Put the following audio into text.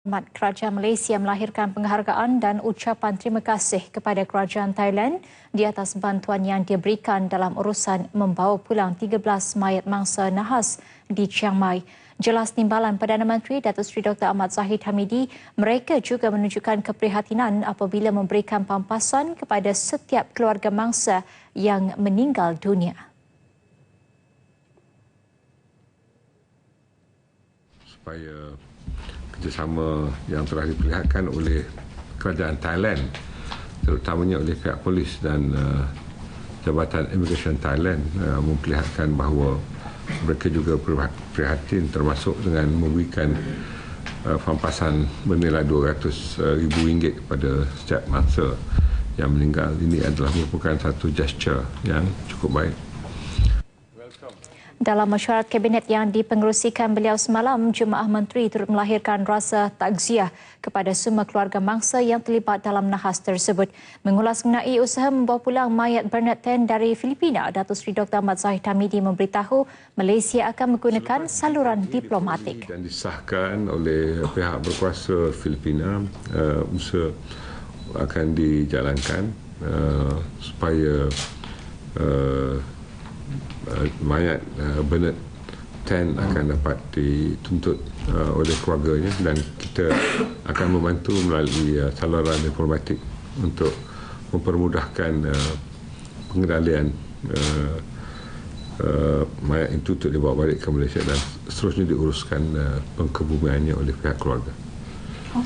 Mat Kerajaan Malaysia melahirkan penghargaan dan ucapan terima kasih kepada Kerajaan Thailand di atas bantuan yang diberikan dalam urusan membawa pulang 13 mayat mangsa nahas di Chiang Mai. Jelas timbalan Perdana Menteri Datuk Seri Dr. Ahmad Zahid Hamidi, mereka juga menunjukkan keprihatinan apabila memberikan pampasan kepada setiap keluarga mangsa yang meninggal dunia. Supaya kerjasama yang telah diperlihatkan oleh kerajaan Thailand terutamanya oleh pihak polis dan uh, Jabatan Immigration Thailand uh, memperlihatkan bahawa mereka juga prihatin termasuk dengan memberikan uh, pampasan bernilai 200 uh, ribu ringgit kepada setiap mangsa yang meninggal. Ini adalah merupakan satu gesture yang cukup baik. Dalam mesyuarat kabinet yang dipengerusikan beliau semalam, Jemaah Menteri turut melahirkan rasa takziah kepada semua keluarga mangsa yang terlibat dalam nahas tersebut. Mengulas mengenai usaha membawa pulang mayat Bernard Ten dari Filipina, Datuk Seri Dr. Ahmad Zahid Hamidi memberitahu Malaysia akan menggunakan saluran diplomatik. Dan disahkan oleh pihak berkuasa Filipina, uh, usaha akan dijalankan uh, supaya uh, Uh, mayat uh, Bernard Ten akan dapat dituntut uh, oleh keluarganya dan kita akan membantu melalui uh, saluran diplomatik untuk mempermudahkan uh, pengendalian uh, uh, mayat itu untuk dibawa balik ke Malaysia dan seterusnya diuruskan uh, pengkebumiannya oleh pihak keluarga. How